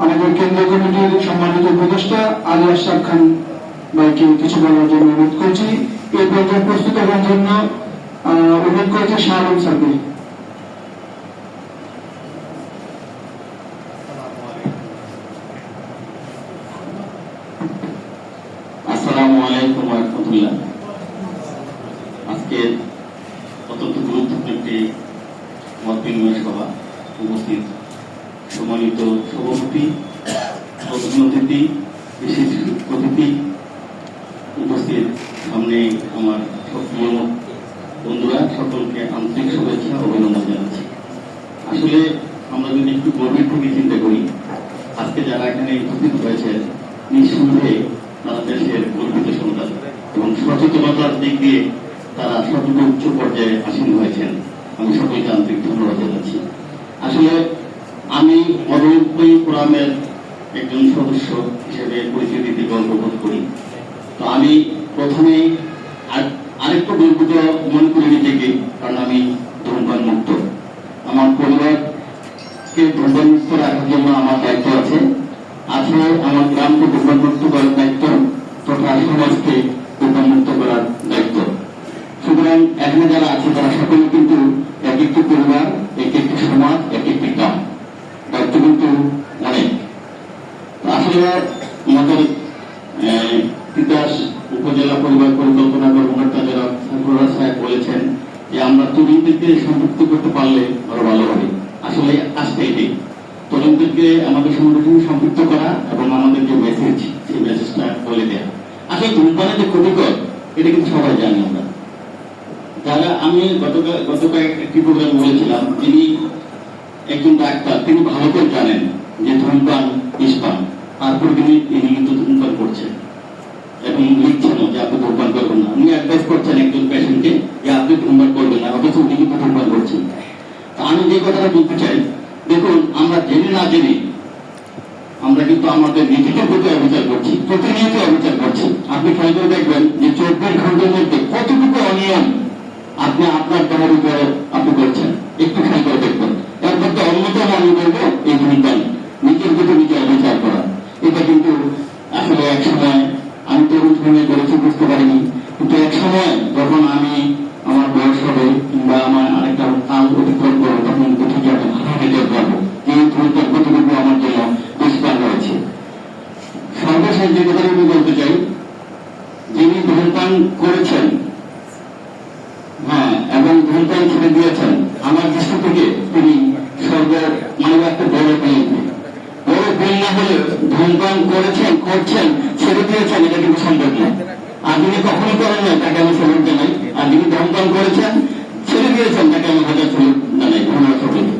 আমাদের কেন্দ্রীয় কমিটির সম্মানিত উপদেষ্টা আলী আশরাফ খান ভাইকে কিছু বলার জন্য অনুরোধ করছি। এই পর্যায়ে প্রস্তুত হওয়ার জন্য অনুরোধ করেছে শাহ আলম স্যারকে আসসালামু অত্যন্ত গুরুত্বপূর্ণ একটি মত বিনিময় সভা উপস্থিত সম্মানিত সভাপতি, প্রধান অতিথি, বিশেষ অতিথি উপস্থিত সামনে আমার বন্ধুরা, সকলকে আন্তরিক শুভেচ্ছা অভিনন্দন জানাচ্ছি। আসলে আমরা যদি একটু গভীর থেকে চিন্তা করি, আজকে যারা এখানে উপস্থিত হয়েছে নিঃসন্দেহে তারা দেশের গর্বিত সন্তান এবং সচেতনতার দিক দিয়ে তারা সর্বোচ্চ পর্যায়ে আসীন হয়েছেন। আমি সকলকে আন্তরিক ধন্যবাদ জানাচ্ছি। আসলে আমি অরূপী ফোরামের একজন সদস্য হিসেবে পরিচয় দিতে গর্ববোধ করি। তো আমি প্রথমেই আর- আরেকটু গর্বিত মনে করি নিজেকে, কারণ আমি ধূমপান মুক্ত। আমার পরিবারকে ধূমপান মুক্ত রাখার জন্য আমার দায়িত্ব আছে। আছে আমার গ্রামকে ধূমপান মুক্ত করার দায়িত্ব তথা সমাজকে ধূমপান মুক্ত করার দায়িত্ব। সুতরাং এখানে যারা আছে তারা সকলে কিন্তু এক একটি পরিবার এক একটি সমাজ এক একটি গ্রাম দায়িত্ব কিন্তু অনেক তো আসলে আমাদের তিতাস উপজেলা পরিবার পরিকল্পনা কর্মকর্তা যারা সাইফুল্লাহ সাহেব বলেছেন যে আমরা তরুণদেরকে সম্পৃক্ত করতে পারলে আরও ভালো হবে। আসলে কাজটা এটাই তরুণদেরকে আমাদের সংগঠনে সম্পৃক্ত করা এবং আমাদের যে মেসেজ সেই মেসেজটা বলে দেওয়া আসলে ধূমপানের যে ক্ষতিকর, এটা কিন্তু সবাই জানি আমরা। যারা আমি গতকাল গতকাল একটি প্রোগ্রাম বলেছিলাম যিনি একজন ডাক্তার, তিনি ভালো করে জানেন যে ধূমপান ইস্পান তারপর তিনি তিনি কিন্তু ধূমপান করছেন। এবং লিখছেন যে আপনি ধূমপান করবেন না। উনি অ্যাডভাইস করছেন একজন পেশেন্টকে যে আপনি ধূমপান করবেন না, অথচ উনি কিন্তু ধূমপান করছেন। আমি যে কথাটা বলতে চাই, দেখুন, আমরা জেনে না জেনে আমরা কিন্তু আমাদের নিজেদের প্রতি অবিচার করছি, প্রতিনিয়ত অবিচার করছি। আপনি খেয়াল করে দেখবেন যে চব্বিশ ঘণ্টার মধ্যে কতটুকু অনিয়ম আপনি আপনার দেহের উপরে আপনি করছেন। এক সময় আমি তরুণ সময় করেছি বুঝতে পারিনি। কিন্তু এক সময় যখন আমি আমার বয়স হবে কিংবা আমার আরেকটা কাল অতিক্রম করব, তখন উঠে যাবে ভালো বেতন পাবো। যে ধূমপান কতটুকু আমার জন্য দুষ্পার রয়েছে। সর্বশেষ যে কথাটা আমি বলতে চাই, যিনি ধূমপান করেছেন হ্যাঁ এবং ধূমপান ছেড়ে দিয়েছেন, আমার দৃষ্টি থেকে তিনি করছেন ছেড়ে দিয়েছেন এটা কিন্তু সম্ভব নয় আর যিনি কখনো করেন নাই, তাকে আমি সলুক জানাই। আর যিনি ধমধম করেছেন ছেড়ে দিয়েছেন, তাকে আমি হাজার সুযোগ জানাই। ধন্যবাদ সকলকে।